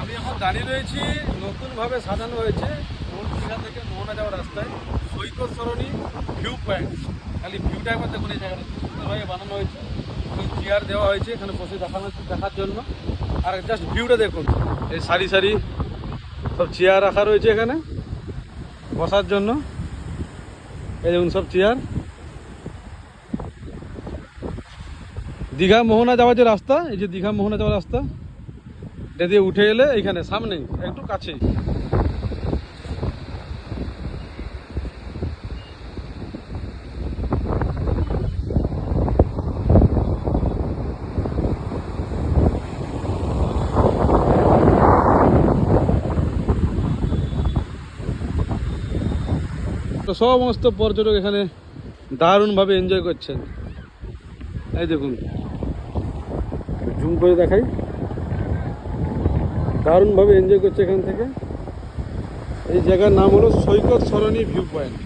আমি এখন দাঁড়িয়ে রয়েছি, নতুনভাবে সাজানো হয়েছে দীঘা থেকে মোহনা যাওয়ার রাস্তায়। সৈকত সরণি ভিউ পয়েন্ট। খালি ভিউটা একবার দেখুন, এই জায়গাটা বানানো হয়েছে। চেয়ার দেওয়া হয়েছে, এখানে বসে দেখানো দেখার জন্য। আর জাস্ট ভিউটা দেখুন, এই সারি সারি সব চেয়ার রাখা রয়েছে এখানে বসার জন্য। এই দেখুন সব চেয়ার। দীঘা মোহনা যাওয়ার যে রাস্তা, এই যে দীঘা মোহনা যাওয়ার রাস্তা। দিয়ে উঠে এলে এইখানে সামনেই, একটু কাছেই। তো সমস্ত পর্যটক এখানে দারুণভাবে এনজয় করছেন। এই দেখুন। জুম করে দেখাই। দারুণভাবে এনজয় করছে এখান থেকে। এই জায়গার নাম হলো সৈকত সরণি ভিউ পয়েন্ট